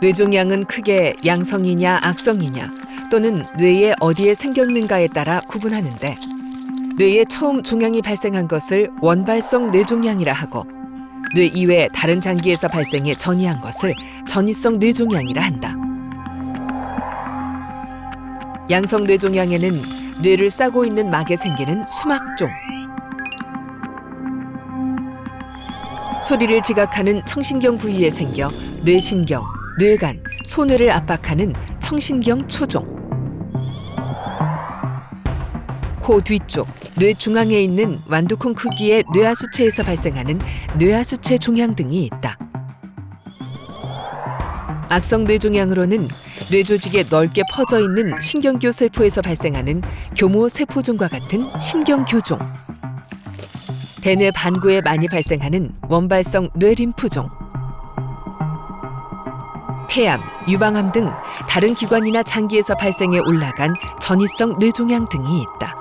뇌종양은 크게 양성이냐 악성이냐 또는 뇌의 어디에 생겼는가에 따라 구분하는데 뇌에 처음 종양이 발생한 것을 원발성 뇌종양이라 하고 뇌 이외 다른 장기에서 발생해 전이한 것을 전이성 뇌종양이라 한다. 양성 뇌종양에는 뇌를 싸고 있는 막에 생기는 수막종, 소리를 지각하는 청신경 부위에 생겨 뇌신경, 뇌간, 소뇌를 압박하는 청신경 초종. 코 뒤쪽, 뇌 중앙에 있는 완두콩 크기의 뇌하수체에서 발생하는 뇌하수체 종양 등이 있다. 악성 뇌종양으로는 뇌 조직에 넓게 퍼져 있는 신경교 세포에서 발생하는 교모 세포종과 같은 신경교종. 대뇌 반구에 많이 발생하는 원발성 뇌림프종. 폐암, 유방암 등 다른 기관이나 장기에서 발생해 올라간 전이성 뇌종양 등이 있다.